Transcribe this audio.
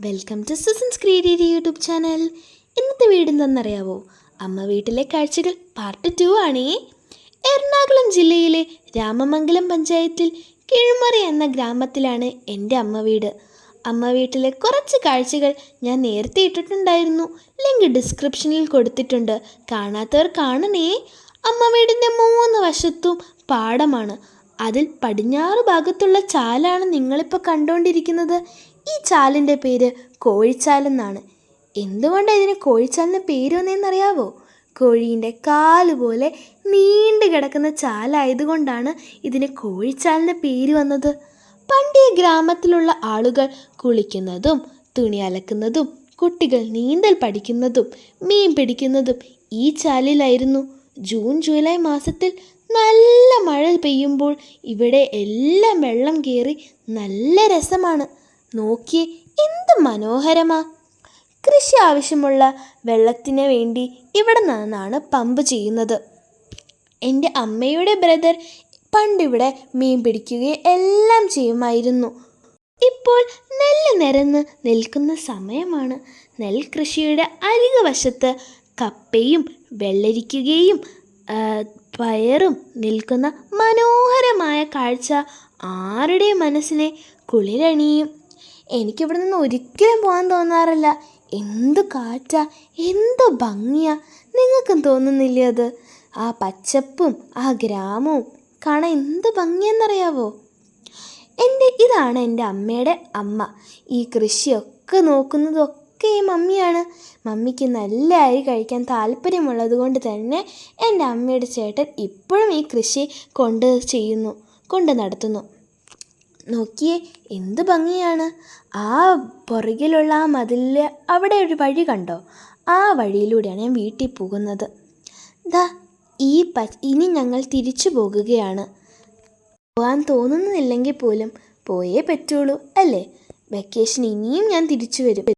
Welcome to Susan's creative YouTube channel. ഇന്നത്തെ വീട് അമ്മ വീട്ടിലെ കാഴ്ചകൾ പാർട്ട് ടു ആണേ. എറണാകുളം ജില്ലയിലെ രാമമംഗലം പഞ്ചായത്തിൽ കിഴുമറി എന്ന ഗ്രാമത്തിലാണ് എന്റെ അമ്മ വീട്. അമ്മ വീട്ടിലെ കുറച്ച് കാഴ്ചകൾ ഞാൻ നേരത്തെ ഇട്ടിട്ടുണ്ടായിരുന്നു. ലിങ്ക് ഡിസ്ക്രിപ്ഷനിൽ കൊടുത്തിട്ടുണ്ട്. കാണാത്തവർ കാണണേ. അമ്മ വീടിന്റെ മൂന്ന് വശത്തും പാടമാണ്. അതിൽ പടിഞ്ഞാറ് ഭാഗത്തുള്ള ചാലാണ് നിങ്ങളിപ്പോൾ കണ്ടുകൊണ്ടിരിക്കുന്നത്. ചാലിന്റെ പേര് കോഴിച്ചാലെന്നാണ്. എന്തുകൊണ്ടാണ് ഇതിന് കോഴിച്ചാലിന് പേര് വന്നതെന്നറിയാവോ കോഴീന്റെ കാൽ പോലെ നീണ്ടു കിടക്കുന്ന ചാലായതുകൊണ്ടാണ് ഇതിന് കോഴിച്ചാലിന് പേര് വന്നത്. പണ്ട് ഈ ഗ്രാമത്തിലുള്ള ആളുകൾ കുളിക്കുന്നതും തുണി അലക്കുന്നതും കുട്ടികൾ നീന്തൽ പഠിക്കുന്നതും മീൻ പിടിക്കുന്നതും ഈ ചാലിലായിരുന്നു. ജൂൺ ജൂലൈ മാസത്തിൽ നല്ല മഴ പെയ്യുമ്പോൾ ഇവിടെ എല്ലാം വെള്ളം കയറി നല്ല രസമാണ്. നോക്കിയേ എന്ത് മനോഹരമാ. കൃഷി ആവശ്യമുള്ള വെള്ളത്തിന് വേണ്ടി ഇവിടെ നിന്നാണ് പമ്പ് ചെയ്യുന്നത്. എന്റെ അമ്മയുടെ ബ്രദർ പണ്ടിവിടെ മീൻ പിടിക്കുകയും എല്ലാം ചെയ്യുമായിരുന്നു. ഇപ്പോൾ നെല്ല് നിരന്ന് നിൽക്കുന്ന സമയമാണ്. നെൽകൃഷിയുടെ അരിക വശത്ത് കപ്പയും വെള്ളരിക്കുകയും പയറും നിൽക്കുന്ന മനോഹരമായ കാഴ്ച ആരുടെ മനസ്സിനെ കുളിരണിയും എനിക്കിവിടെ നിന്ന് ഒരിക്കലും പോകാൻ തോന്നാറില്ല. എന്ത് കാറ്റാ എന്ത് ഭംഗിയാ. നിങ്ങൾക്കും തോന്നുന്നില്ലേ അത്? ആ പച്ചപ്പും ആ ഗ്രാമവും കാണാൻ എന്ത് ഭംഗിയെന്നറിയാവോ? എന്റെ ഇതാണ് എന്റെ അമ്മയുടെ അമ്മ. ഈ കൃഷിയൊക്കെ നോക്കുന്നതൊക്കെ ഈ മമ്മിയാണ്. മമ്മിക്ക് നല്ല അരി കഴിക്കാൻ താല്പര്യമുള്ളത് കൊണ്ട് തന്നെ എന്റെ അമ്മയുടെ ചേട്ടൻ ഇപ്പോഴും ഈ കൃഷി കൊണ്ട് ചെയ്യുന്നു കൊണ്ട് നടത്തുന്നു. നോക്കിയേ എന്ത് ഭംഗിയാണ്. ആ പുറകിലുള്ള ആ മതിലിൽ അവിടെ ഒരു വഴി കണ്ടോ? ആ വഴിയിലൂടെയാണ് ഞാൻ വീട്ടിൽ പോകുന്നത്. ദാ ഈ പ ഇനി ഞങ്ങൾ തിരിച്ചു പോകുകയാണ്. പോകാൻ തോന്നുന്നില്ലെങ്കിൽ പോലും പോയേ പറ്റുള്ളൂ അല്ലേ? വെക്കേഷൻ ഇനിയും ഞാൻ തിരിച്ചു വരും.